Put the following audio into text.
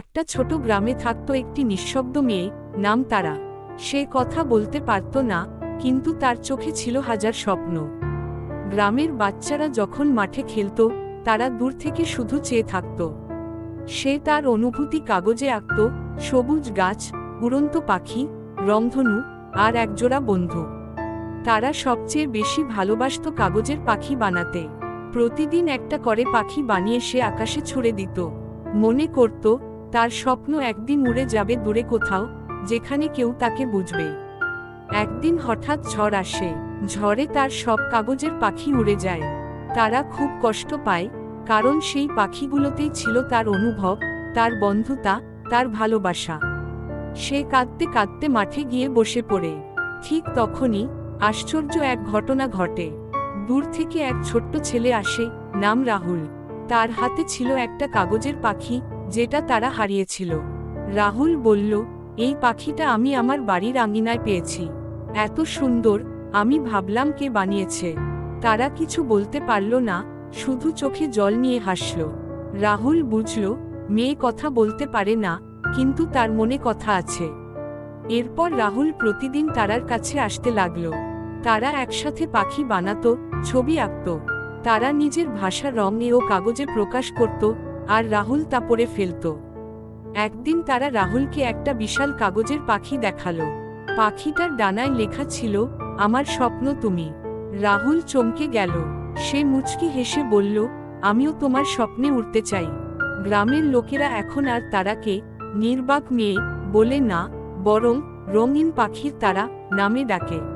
একটা ছোট গ্রামে থাকত একটি নিঃশব্দ মেয়ে, নাম তারা। সে কথা বলতে পারত না, কিন্তু তার চোখে ছিল হাজার স্বপ্ন। গ্রামের বাচ্চারা যখন মাঠে খেলত, তারা দূর থেকে শুধু চেয়ে থাকত। সে তার অনুভূতি কাগজে আঁকত, সবুজ গাছ, উড়ন্ত পাখি, রংধনু, আর একজোড়া বন্ধু। তারা সবচেয়ে বেশি ভালোবাসত কাগজের পাখি বানাতে। প্রতিদিন একটা করে পাখি বানিয়ে সে আকাশে ছুড়ে দিত। মনে করত তার স্বপ্ন একদিন উড়ে যাবে দূরে কোথাও, যেখানে কেউ তাকে বুঝবে। একদিন হঠাৎ ঝড় আসে, ঝড়ে তার সব কাগজের পাখি উড়ে যায়। তারা খুব কষ্ট পায়, কারণ সেই পাখিগুলোতেই ছিল তার অনুভব, তার বন্ধুতা, তার ভালোবাসা। সে কাঁদতে কাঁদতে মাঠে গিয়ে বসে পড়ে। ঠিক তখনই আশ্চর্য এক ঘটনা ঘটে। দূর থেকে এক ছোট্ট ছেলে আসে, নাম রাহুল। তার হাতে ছিল একটা কাগজের পাখি যেটা তারা হারিয়েছিল। রাহুল বলল, এই পাখিটা আমি আমার বাড়ির আঙিনায় পেয়েছি। এত সুন্দর, আমি ভাবলাম কে বানিয়েছে। তারা কিছু বলতে পারল না, শুধু চোখে জল নিয়ে হাসল। রাহুল বুঝল, মেয়ে কথা বলতে পারে না, কিন্তু তার মনে কথা আছে। এরপর রাহুল প্রতিদিন তারার কাছে আসতে লাগল। তারা একসাথে পাখি বানাত, ছবি আঁকত। তারা নিজের ভাষা রঙে ও কাগজে প্রকাশ করত আর রাহুল তা পড়ে ফেলত। একদিন তারা রাহুলকে একটা বিশাল কাগজের পাখি দেখাল। পাখিটার ডানায় লেখা ছিল, আমার স্বপ্ন তুমি। রাহুল চমকে গেল। সে মুচকি হেসে বলল, আমিও তোমার স্বপ্নে উঠতে চাই। গ্রামের লোকেরা এখন আর তারাকে নির্বাক মেয়ে বলে না, বরং রঙিন পাখির তারা নামে ডাকে।